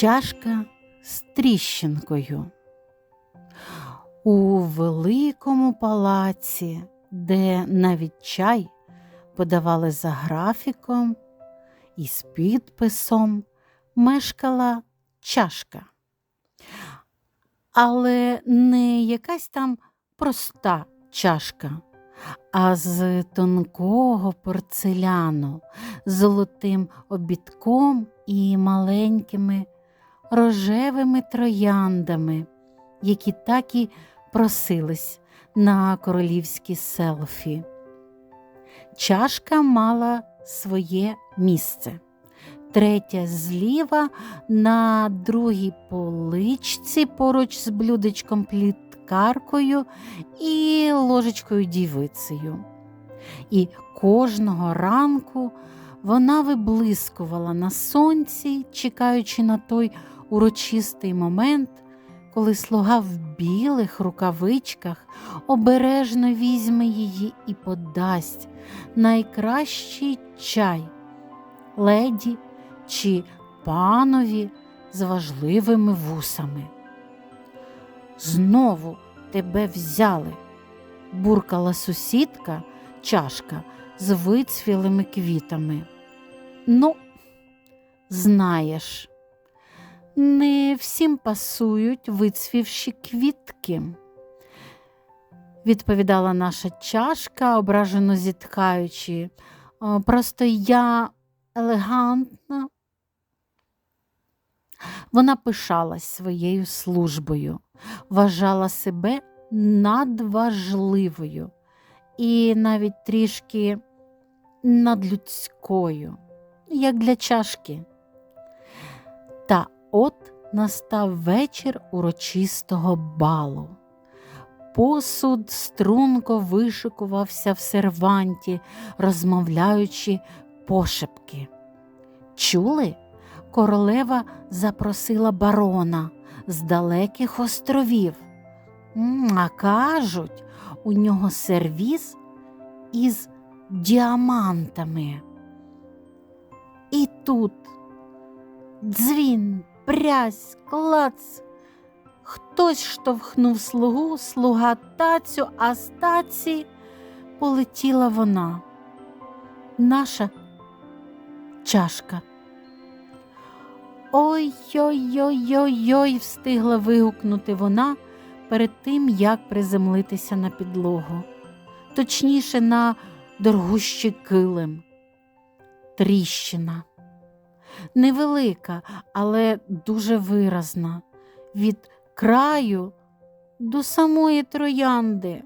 Чашка з тріщинкою. У великому палаці, де навіть чай подавали за графіком і з підписом, мешкала чашка. Але не якась там проста чашка, а з тонкого порцеляну, з золотим обідком і маленькими рожевими трояндами, які так і просились на королівські селфі. Чашка мала своє місце. Третя зліва на другій поличці поруч з блюдечком пліткаркою і ложечкою дівицею. І кожного ранку вона виблискувала на сонці, чекаючи на той урочистий момент, коли слуга в білих рукавичках обережно візьме її і подасть найкращий чай, леді чи панові з важливими вусами. Знову тебе взяли, буркала сусідка чашка з вицвілими квітами. Ну, знаєш, не всім пасують вицвівші квітки, відповідала наша чашка, ображено зітхаючи. Просто я елегантна. Вона пишалась своєю службою, вважала себе надважливою і навіть трішки надлюдською, як для чашки. От настав вечір урочистого балу. Посуд струнко вишикувався в серванті, розмовляючи пошепки. Чули? Королева запросила барона з далеких островів. А кажуть, у нього сервіз із діамантами. І тут дзвін, брязь, клац. Хтось штовхнув слугу, слуга тацю, а з таці полетіла вона. Наша чашка. Ой-ой-ой-ой-ой, встигла вигукнути вона перед тим, як приземлитися на підлогу, точніше, на доргущий килим. Тріщина. Невелика, але дуже виразна, від краю до самої троянди.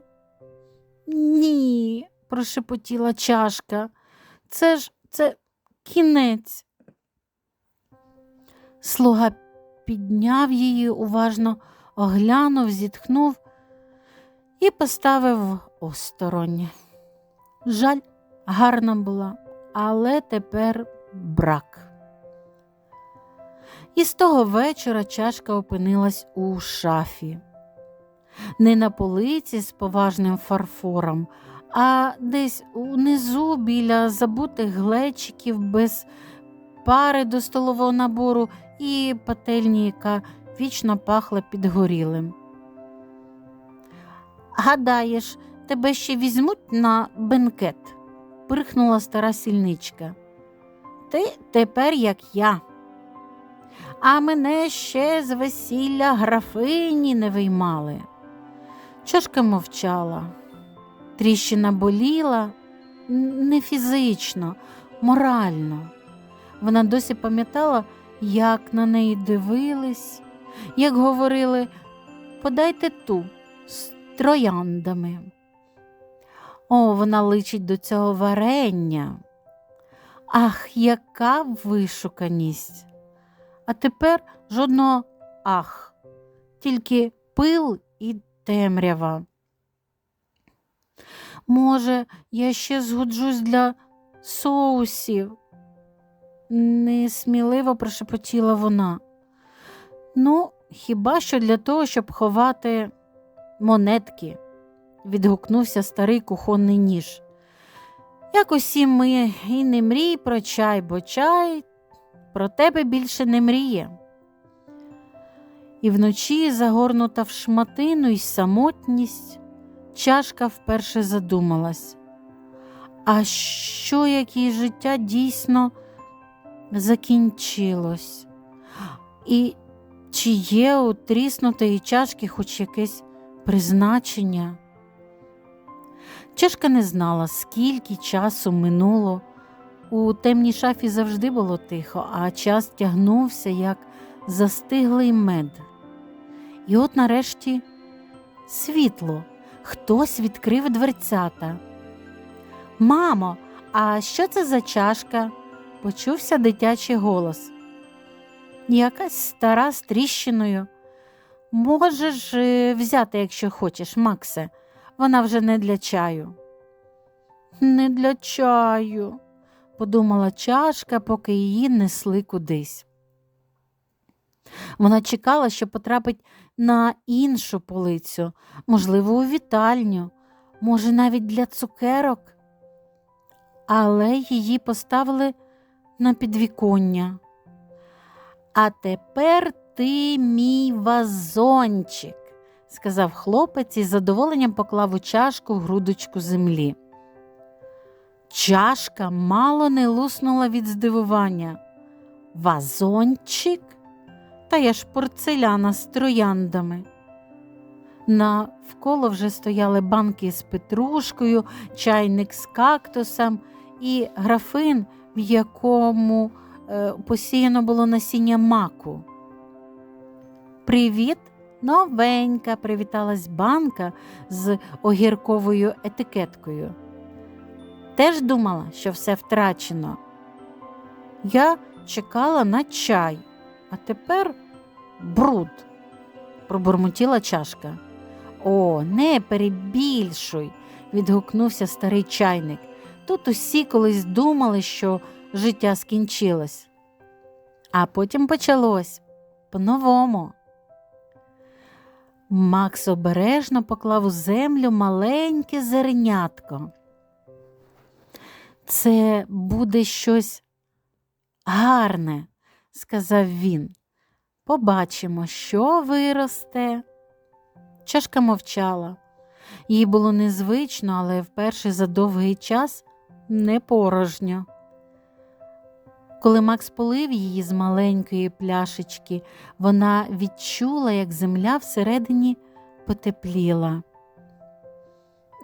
Ні, прошепотіла чашка. Це ж це кінець. Слуга підняв її, уважно оглянув, зітхнув і поставив осторонь. Жаль, гарна була, але тепер брак. І з того вечора чашка опинилась у шафі, не на полиці з поважним фарфором, а десь унизу біля забутих глечиків без пари до столового набору і пательні, яка вічно пахла підгорілим. Гадаєш, тебе ще візьмуть на бенкет? пирхнула стара сільничка. ти тепер як я. А мене ще з весілля графині не виймали. Чашка мовчала. Тріщина боліла не фізично, морально. Вона досі пам'ятала, як на неї дивились, як говорили подайте ту з трояндами. О, вона личить до цього варення. Ах, яка вишуканість! А тепер жодного ах, тільки пил і темрява. Може, я ще згоджусь для соусів, несміливо прошепотіла вона. Ну, хіба що для того, щоб ховати монетки, відгукнувся старий кухонний ніж. Як усі ми і не мрій про чай, бо чай про тебе більше не мріє. І вночі, загорнута в шматину й самотність, чашка вперше задумалась. А що, як її життя дійсно закінчилось? І чи є у тріснутої чашки хоч якесь призначення? Чашка не знала, скільки часу минуло. У темній шафі завжди було тихо, а час тягнувся, як застиглий мед. І от нарешті світло, хтось відкрив дверцята. Мамо, а що це за чашка? почувся дитячий голос. Якась стара з тріщиною. Можеш е, взяти, якщо хочеш, Максе, вона вже не для чаю. Не для чаю, подумала чашка, поки її несли кудись. Вона чекала, що потрапить на іншу полицю, можливо, у вітальню, може, навіть для цукерок. Але її поставили на підвіконня. А тепер ти мій вазончик, сказав хлопець і з задоволенням поклав у чашку грудочку землі. Чашка мало не луснула від здивування. Вазончик? Та я ж порцеляна з трояндами. Навколо вже стояли банки з петрушкою, чайник з кактусом і графин, в якому е, посіяно було насіння маку. Привіт, новенька, привіталась банка з огірковою етикеткою. Теж думала, що все втрачено. Я чекала на чай, а тепер бруд, пробурмотіла чашка. О, не перебільшуй, відгукнувся старий чайник. Тут усі колись думали, що життя скінчилось. А потім почалось по-новому. Макс обережно поклав у землю маленьке зернятко. Це буде щось гарне, сказав він. Побачимо, що виросте. Чашка мовчала. Їй було незвично, але вперше за довгий час не порожньо. Коли Макс полив її з маленької пляшечки, вона відчула, як земля всередині потепліла.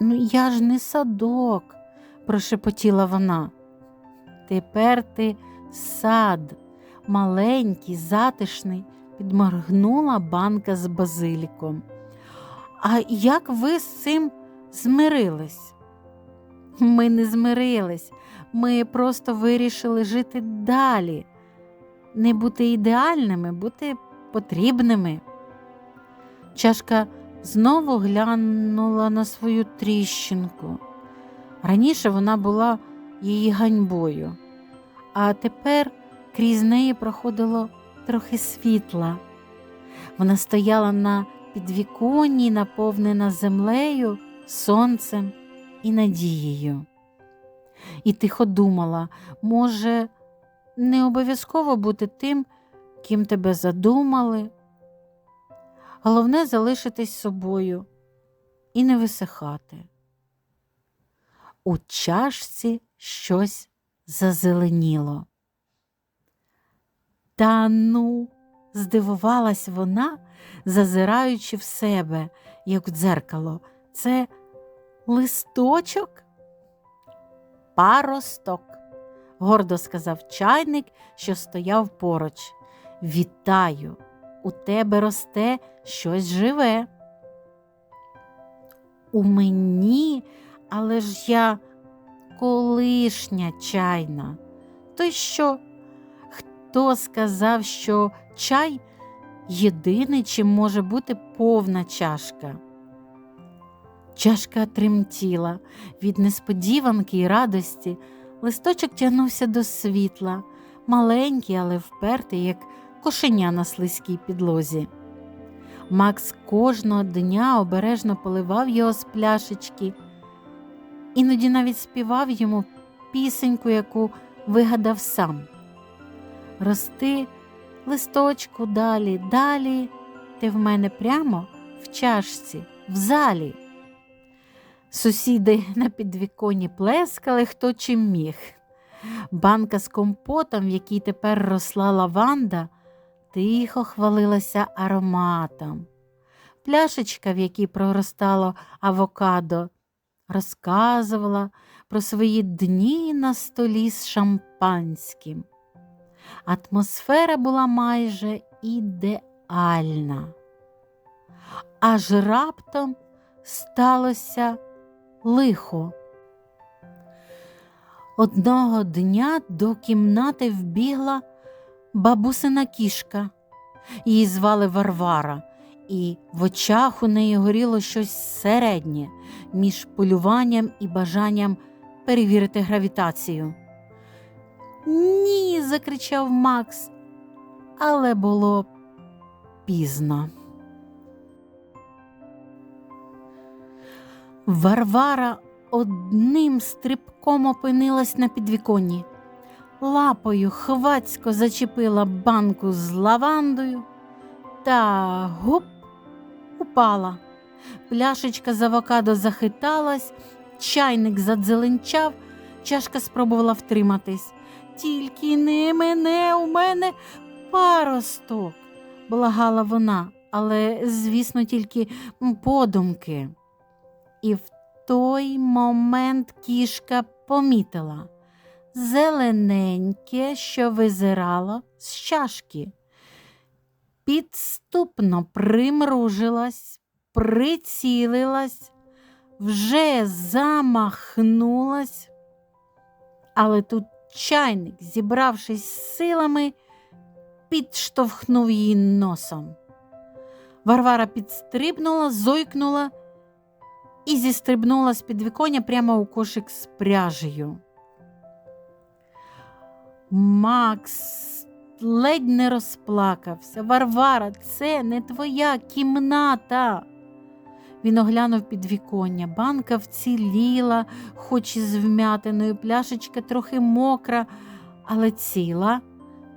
Ну, я ж не садок, прошепотіла вона. Тепер ти сад, маленький, затишний, підморгнула банка з базиліком. А як ви з цим змирились? Ми не змирились, ми просто вирішили жити далі, не бути ідеальними, бути потрібними. Чашка знову глянула на свою тріщинку. Раніше вона була її ганьбою, а тепер крізь неї проходило трохи світла. Вона стояла на підвіконні, наповнена землею, сонцем і надією. І тихо думала, може, не обов'язково бути тим, ким тебе задумали. Головне залишитись собою і не висихати. У чашці щось зазеленіло. Та ну, здивувалась вона, зазираючи в себе, як в дзеркало. Це листочок? Паросток, гордо сказав чайник, що стояв поруч. Вітаю, у тебе росте щось живе. У мені, але ж я колишня чайна. То й що? Хто сказав, що чай єдиний, чим може бути повна чашка? Чашка тремтіла від несподіванки і радості. Листочок тягнувся до світла, маленький, але впертий, як кошеня на слизькій підлозі. Макс кожного дня обережно поливав його з пляшечки, іноді навіть співав йому пісеньку, яку вигадав сам. Рости листочку далі, далі, ти в мене прямо в чашці, в залі. Сусіди на підвіконні плескали хто чим міг. Банка з компотом, в якій тепер росла лаванда, тихо хвалилася ароматом. Пляшечка, в якій проростало авокадо, розказувала про свої дні на столі з шампанським. Атмосфера була майже ідеальна. Аж раптом сталося лихо. Одного дня до кімнати вбігла бабусина кішка. Її звали Варвара, і в очах у неї горіло щось середнє між полюванням і бажанням перевірити гравітацію. Ні, закричав Макс, але було пізно. Варвара одним стрибком опинилась на підвіконні, лапою хвацько зачепила банку з лавандою та гуп упала. Пляшечка з авокадо захиталась, чайник задзеленчав, чашка спробувала втриматись. Тільки не мене у мене паросток, благала вона, але, звісно, тільки подумки. І в той момент кішка помітила зелененьке, що визирало з чашки. Підступно примружилась, прицілилась, вже замахнулась, але тут чайник, зібравшись силами, підштовхнув її носом. Варвара підстрибнула, зойкнула і зістрибнула з підвіконня прямо у кошик з пряжею. Макс ледь не розплакався. Варвара, це не твоя кімната. Він оглянув підвіконня. Банка вціліла, хоч і з вмятиною, пляшечка трохи мокра, але ціла.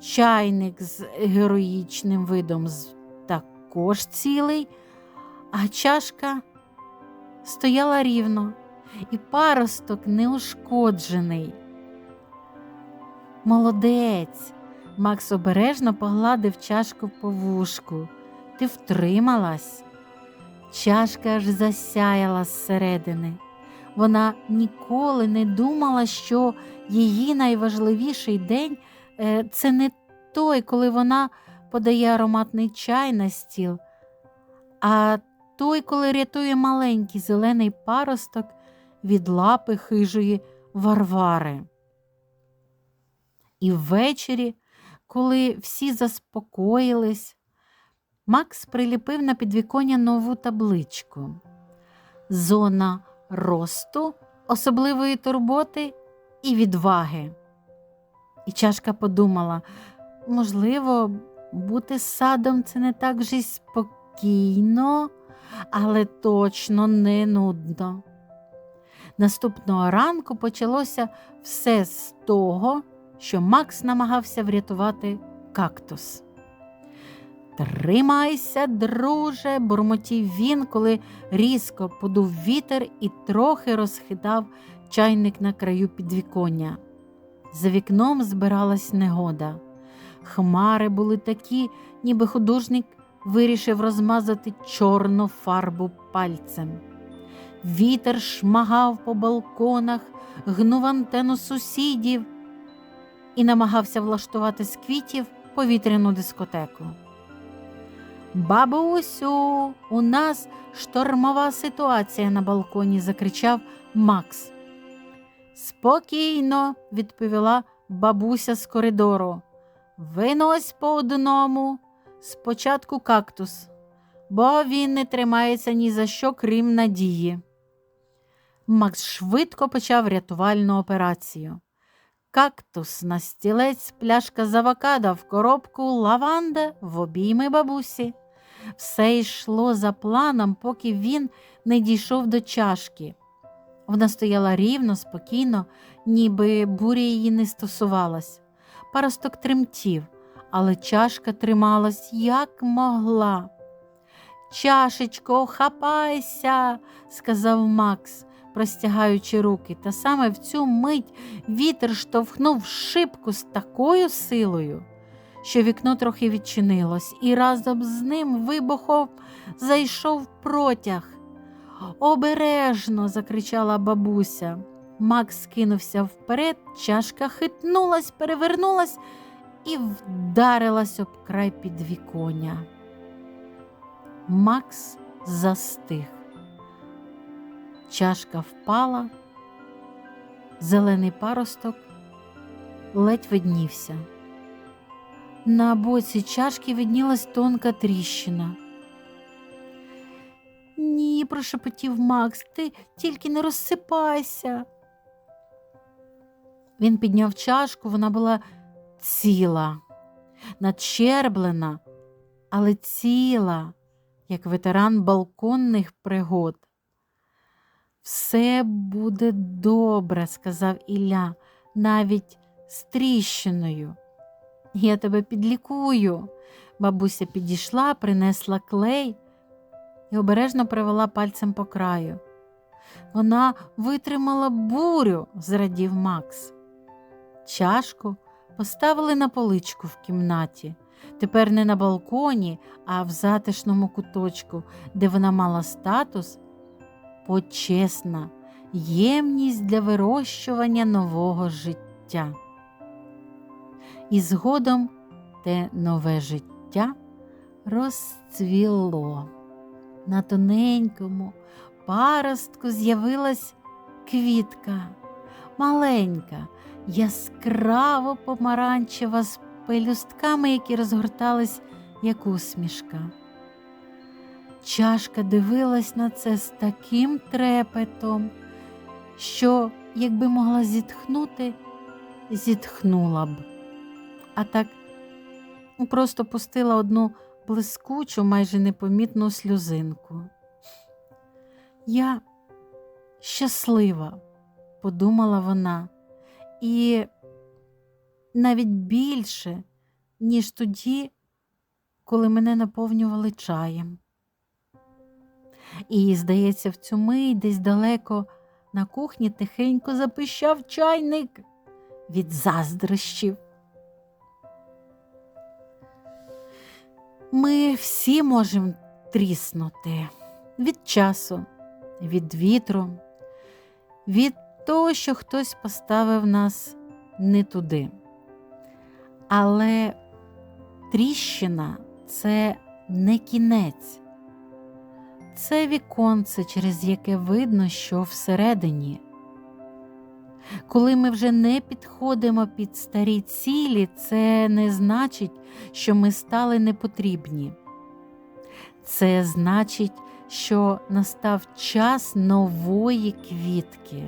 Чайник з героїчним видом також цілий, а чашка стояла рівно, і паросток неушкоджений. Молодець. Макс обережно погладив чашку по вушку. Ти втрималась. Чашка аж засяяла зсередини. Вона ніколи не думала, що її найважливіший день е, це не той, коли вона подає ароматний чай на стіл, а той, коли рятує маленький зелений паросток від лапи хижої Варвари. І ввечері, коли всі заспокоїлись, Макс приліпив на підвіконня нову табличку. Зона росту, особливої турботи і відваги. І чашка подумала, можливо, бути садом це не так же й спокійно, але точно не нудно. Наступного ранку почалося все з того, що Макс намагався врятувати кактус. Тримайся, друже, бурмотів він, коли різко подув вітер і трохи розхитав чайник на краю підвіконня. За вікном збиралась негода. Хмари були такі, ніби художник вирішив розмазати чорну фарбу пальцем. Вітер шмагав по балконах, гнув антенну сусідів і намагався влаштувати з квітів повітряну дискотеку. Бабусю, у нас штормова ситуація на балконі, закричав Макс. Спокійно, відповіла бабуся з коридору. Винось по одному, спочатку кактус, бо він не тримається ні за що, крім надії. Макс швидко почав рятувальну операцію. Кактус на стілець, пляшка з авокадо в коробку, лаванда в обійми бабусі. Все йшло за планом, поки він не дійшов до чашки. Вона стояла рівно, спокійно, ніби буря її не стосувалась. Паросток тремтів, але чашка трималась як могла. Чашечко, хапайся, сказав Макс, простягаючи руки, та саме в цю мить вітер штовхнув шибку з такою силою, що вікно трохи відчинилось, і разом з ним вибухом зайшов протяг. Обережно, закричала бабуся. Макс кинувся вперед, чашка хитнулась, перевернулась і вдарилась об край підвіконня. Макс застиг. Чашка впала, зелений паросток ледь виднівся. На боці чашки виднілась тонка тріщина. Ні, прошепотів Макс, ти тільки не розсипайся. Він підняв чашку, вона була ціла, надщерблена, але ціла, як ветеран балконних пригод. Все буде добре, сказав Ілля, навіть з тріщиною. Я тебе підлікую. Бабуся підійшла, принесла клей і обережно привела пальцем по краю. Вона витримала бурю, зрадів Макс. Чашку поставили на поличку в кімнаті, тепер не на балконі, а в затишному куточку, де вона мала статус почесна ємність для вирощування нового життя. І згодом те нове життя розцвіло. На тоненькому паростку з'явилась квітка, маленька, яскраво помаранчева з пелюстками, які розгортались, як усмішка. Чашка дивилась на це з таким трепетом, що, якби могла зітхнути, зітхнула б, а так просто пустила одну блискучу, майже непомітну сльозинку. Я щаслива, подумала вона, і навіть більше, ніж тоді, коли мене наповнювали чаєм. І, здається, в цю мить десь далеко на кухні тихенько запищав чайник від заздрощів. Ми всі можемо тріснути від часу, від вітру, від того, що хтось поставив нас не туди. Але тріщина це не кінець, це віконце, через яке видно, що всередині. Коли ми вже не підходимо під старі цілі, це не значить, що ми стали непотрібні. Це значить, що настав час нової квітки.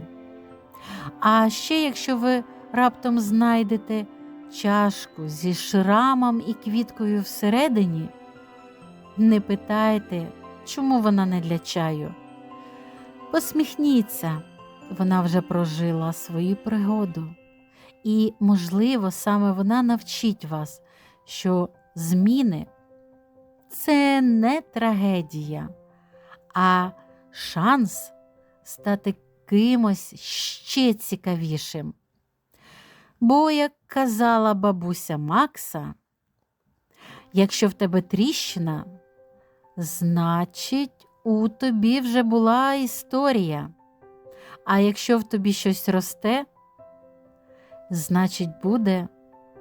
А ще якщо ви раптом знайдете чашку зі шрамом і квіткою всередині, не питайте, чому вона не для чаю. Посміхніться вона вже прожила свою пригоду, і, можливо, саме вона навчить вас, що зміни це не трагедія, а шанс стати кимось ще цікавішим. Бо, як казала бабуся Макса, Якщо в тебе тріщина, значить, у тобі вже була історія. А якщо в тобі щось росте, значить, буде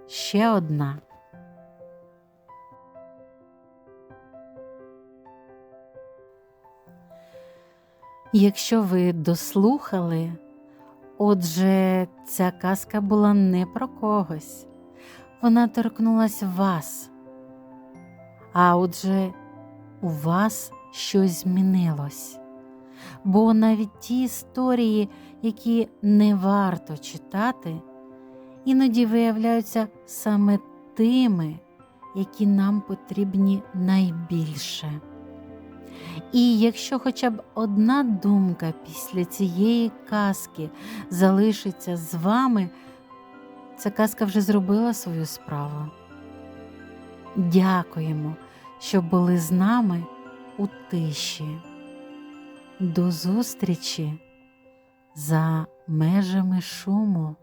ще одна. Якщо ви дослухали, отже, ця казка була не про когось, вона торкнулась вас. А отже, у вас щось змінилось. Бо навіть ті історії, які не варто читати, іноді виявляються саме тими, які нам потрібні найбільше. І якщо хоча б одна думка після цієї казки залишиться з вами, ця казка вже зробила свою справу. Дякуємо, що були з нами у тиші. До зустрічі за межами шуму.